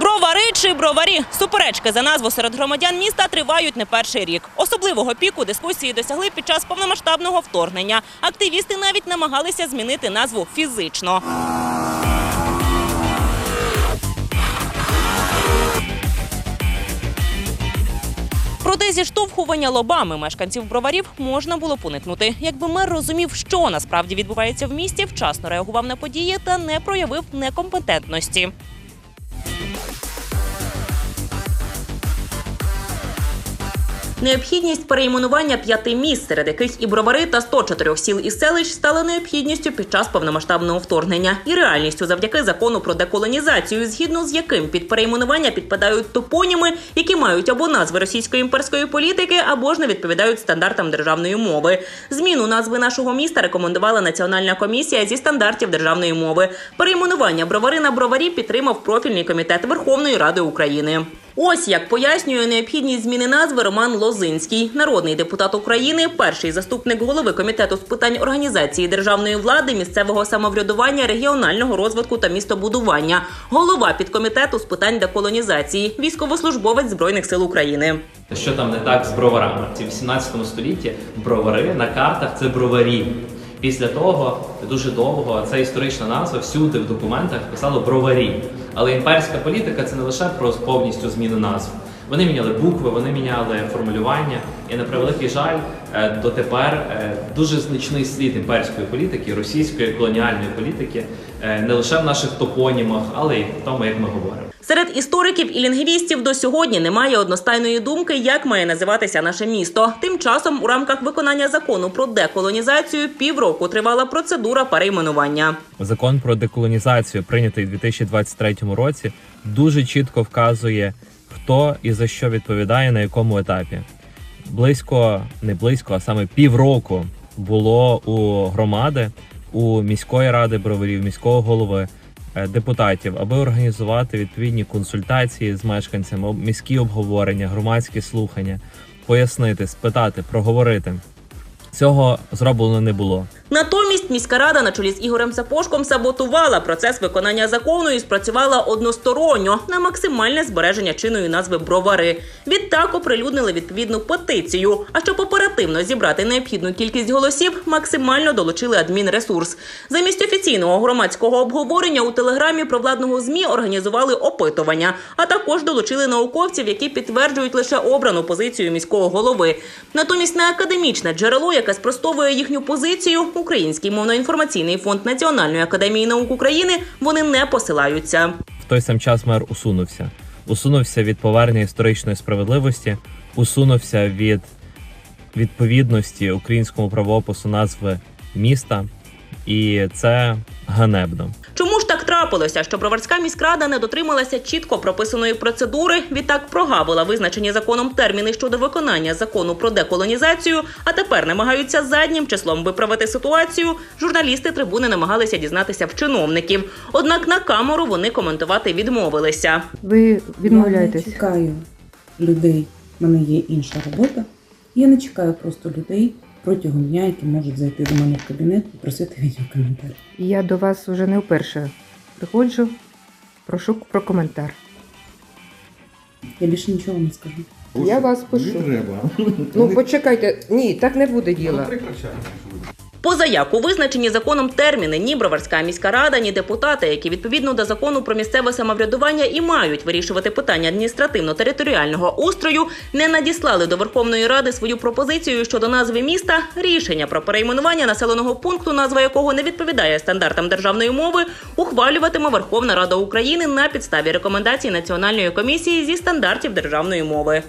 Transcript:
Бровари чи броварі суперечки за назву серед громадян міста тривають не перший рік. Особливого піку дискусії досягли під час повномасштабного вторгнення. Активісти навіть намагалися змінити назву фізично. Проте зіштовхування лобами мешканців броварів можна було уникнути, якби мер розумів, що насправді відбувається в місті, вчасно реагував на події та не проявив некомпетентності. Необхідність перейменування п'яти міст, серед яких і бровари та 104 сіл і селищ стала необхідністю під час повномасштабного вторгнення і реальністю завдяки закону про деколонізацію, згідно з яким під перейменування підпадають топоніми, які мають або назви російської імперської політики, або ж не відповідають стандартам державної мови. Зміну назви нашого міста рекомендувала Національна комісія зі стандартів державної мови. Перейменування бровари на броварі підтримав профільний комітет Верховної Ради України. Ось як пояснює необхідність зміни назви Роман Лозинський, народний депутат України, перший заступник голови комітету з питань організації державної влади, місцевого самоврядування, регіонального розвитку та містобудування, голова підкомітету з питань деколонізації, військовослужбовець збройних сил України. Що там не так з броварами? Ці в 18 столітті бровари на картах це броварі. Після того дуже довго ця історична назва всюди в документах писало броварі. Але імперська політика це не лише про повністю зміну назв. Вони міняли букви, вони міняли формулювання. І на превеликий жаль, е, дотепер е, дуже значний слід імперської політики, російської колоніальної політики, е, не лише в наших топонімах, але й в тому, як ми говоримо. Серед істориків і лінгвістів до сьогодні немає одностайної думки, як має називатися наше місто. Тим часом, у рамках виконання закону про деколонізацію, півроку тривала процедура перейменування. Закон про деколонізацію, прийнятий у 2023 році, дуже чітко вказує, хто і за що відповідає на якому етапі. Близько, не близько, а саме півроку було у громади, у міської ради броварів, міського голови, е, депутатів, аби організувати відповідні консультації з мешканцями, міські обговорення, громадські слухання, пояснити, спитати, проговорити. Цього зроблено не було. Натомість міська рада на чолі з Ігорем Сапожком саботувала процес виконання закону і спрацювала односторонньо на максимальне збереження чинної назви бровари. Відтак оприлюднили відповідну петицію. А щоб оперативно зібрати необхідну кількість голосів, максимально долучили адмінресурс. Замість офіційного громадського обговорення у телеграмі провладного змі організували опитування, а також долучили науковців, які підтверджують лише обрану позицію міського голови. Натомість на академічне джерело, яке спростовує їхню позицію, Український мовно-інформаційний фонд Національної академії наук України, вони не посилаються. В той сам час мер усунувся. Усунувся від повернення історичної справедливості, усунувся від відповідності українському правопису назви міста, і це ганебно. Чому трапилося, що Броварська міськрада не дотрималася чітко прописаної процедури, відтак прогавила визначені законом терміни щодо виконання закону про деколонізацію, а тепер намагаються заднім числом виправити ситуацію. Журналісти трибуни намагалися дізнатися в чиновників. Однак на камеру вони коментувати відмовилися. Ви відмовляєтесь? Я не чекаю людей. У мене є інша робота. Я не чекаю просто людей протягом дня, які можуть зайти до мене в кабінет і просити відеокоментар. Я до вас вже не вперше приходжу. Прошу про коментар. Я більше нічого не скажу. Я вас пишу. Не треба. Ну почекайте, ні, так не буде діла. Позаяк у визначені законом терміни ні Броварська міська рада, ні депутати, які відповідно до закону про місцеве самоврядування і мають вирішувати питання адміністративно-територіального устрою, не надіслали до Верховної Ради свою пропозицію щодо назви міста. Рішення про перейменування населеного пункту, назва якого не відповідає стандартам державної мови, ухвалюватиме Верховна Рада України на підставі рекомендацій Національної комісії зі стандартів державної мови.